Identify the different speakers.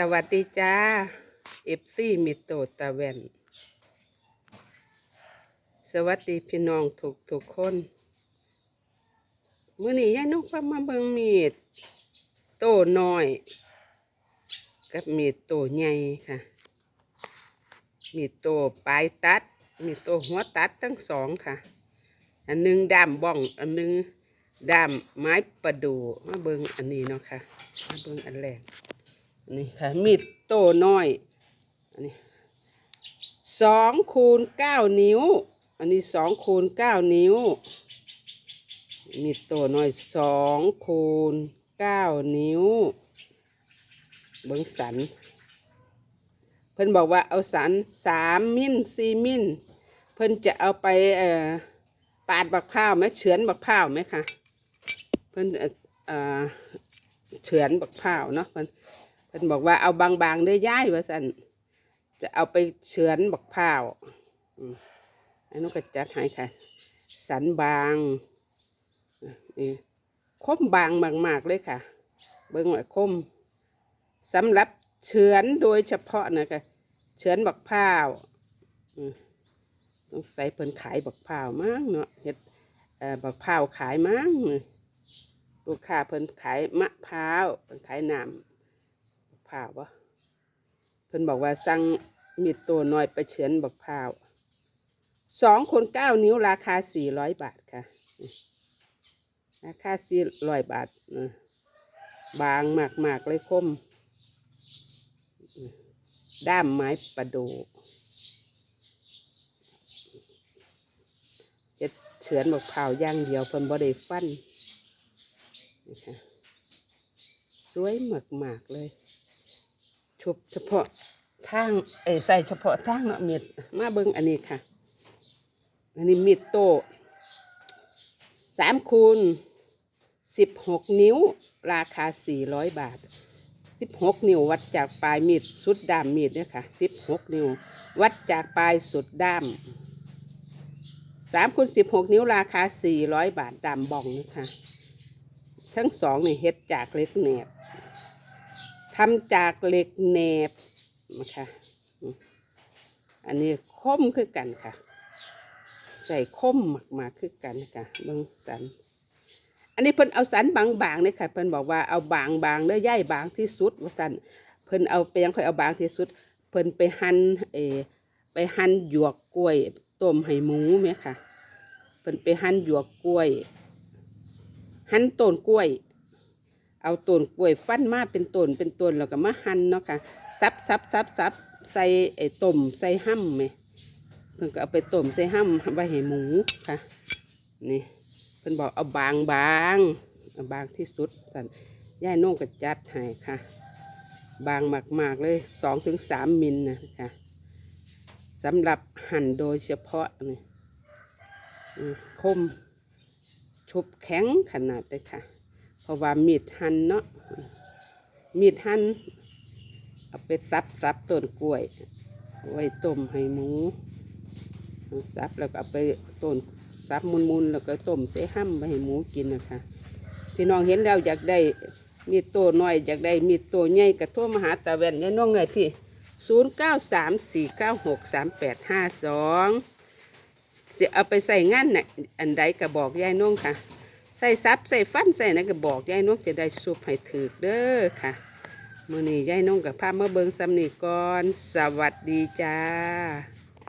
Speaker 1: สวัสดีจ้าเอฟซีมิโตตะแวนสวัสดีพี่น้องทุกทุกๆคนมื้อนี้ยายนุกพามาเบิ่งมีด โตน้อย กับมีดโตใหญ่ค่ะ มีดโตปลายตัด มีดโตหัวตัดทั้งสองค่ะ อันหนึงด้ามบ้อง อันหนึงด้ามไม้ประดู่มาเบิ่งอันนี้เนาะค่ะมาเบิ่งอันแรก นี่ค่ะมีดโตน้อยอันนี้สองคูณเก้านิ้ว อันนี้สองคูณเก้านิ้ว มีดโตน้อยสองคูณเก้านิ้ว เบิ้งสัน เพิ่นบอกว่าเอาสันสามมิลสี่มิลเพิ่นจะเอาไปเอ่อปาดบักพร้าวไหมเฉือนบักพร้าวไหมคะเพิ่นเอ่อเอ่อเฉือนบักพร้าวเนาะเพิ่น พิ่นบอกว่าเอาบางๆเด้อย่ายว่าสันจะเอาไปเฉือนบักพร้าวอันนู้นก็จัดให้ค่ะ สันบางนี่คมบางมากๆเลยค่ะ เบิ้งว่าคมสำหรับเฉือนโดยเฉพาะนะค่ะเฉือนบักพร้าวต้องใส่เพิ่นขายบักพร้าวมั้งเนาะเฮ็ดบักพร้าวขายมั้งลูกค้าเพิ่นขายมะพร้าวเพิ่นขายน้ำ บักพร้าวบ่เพิ่นบอกว่าสั่งมีดตัวน้อยไปเฉือนบักพร้าวสองคนเก้านิ้วราคาสี่ร้อยบาทค่ะ ราคาสี่ร้อยบาทบางมากมากๆเลยคม ด้ามไม้ประดูจะเฉือนบักพร้าวย่างเดียวเพิ่นบ่ได้ฟันนี่ค่ะสวยมากๆเลยุบเฉพาะทางเอใส่เฉพาะทางเนาะเม็ดมาเบิ่งอันนี้ค่ะ อันนี้มีดโตสามคูณสิบหกนิ้ว ราคาสี่ร้อยบาทสิบหกนิ้ววัดจากปลายมีดสุดด้ามมีดเนี่ยค่ะสิบหกนิ้ว วัดจากปลายสุดด้ามสามคูณสิบหกนิ้วราคาสี่ร้อยบาทดามบองนะคะทั้งสองนี่เฮ็ดจากเล็กแหนบ ทำจากเหล็กแหนบนะคะอันนี้คมคือกันค่ะ ใส่คมมากๆคือกันค่ะเบิ่งสัน อันนี้เพิ่นเอาสันบางๆเนี่ยค่ะเพิ่นบอกว่าเอาบางๆเด้อย่ายบางที่สุดว่าสันเพิ่นเอาไปยังค่อยเอาบางที่สุด เพิ่นไปหั่นเออไปหั่นหยวกกล้วยต้มให้หมูไหมค่ะ เพิ่นไปหั่นหยวกกล้วย หั่นต้นกล้วย เอาต้นกล้วยฟันมาเป็นต้นเป็นต้นแล้วก็มาหั่นเนาะค่ะซับซับซับซับใส่ไอ้ต้มใส่ห้ำไหมเพิ่นก็เอาไปต้มใส่ห้ำไว้ให้หมูค่ะนี่เพิ่นบอกเอาบางบางเอาบางที่สุดสันย่ายโน่งก็จัดให้ค่ะ บางมากๆเลยสองถึงสามมิลนะค่ะสำหรับหั่นโดยเฉพาะนี่คมชุบแข็งขนาดเลยค่ะ เพราะว่ามีดหั่นเนาะมีดหั่นเอาไปซับซับต้นกล้วยไว้ต้มให้หมูซับแล้วก็เอาไปต้นซับมุนๆแล้วก็ต้มใส่ห้ำไปให้หมูกินนะคะพี่น้องเห็นแล้วอยากได้มีดโตน้อยอยากได้มีดโตใหญ่กระทั่วมหาตาแวนยายน้องไงที่ศูนย์เก้าสามสี่เก้าหกสามแปดห้าสองเสียเอาไปใส่งานน่ะอันใดก็บอกยายน้องค่ะ ใส่ซับใส่ฟันใส่นั่นก็บอกยายน้องจะได้สุปให้ถือเด้อค่ะมื่อนี้ยายน้องกับพามาเบิงซ้ำนี่ก่อน สวัสดีจ้า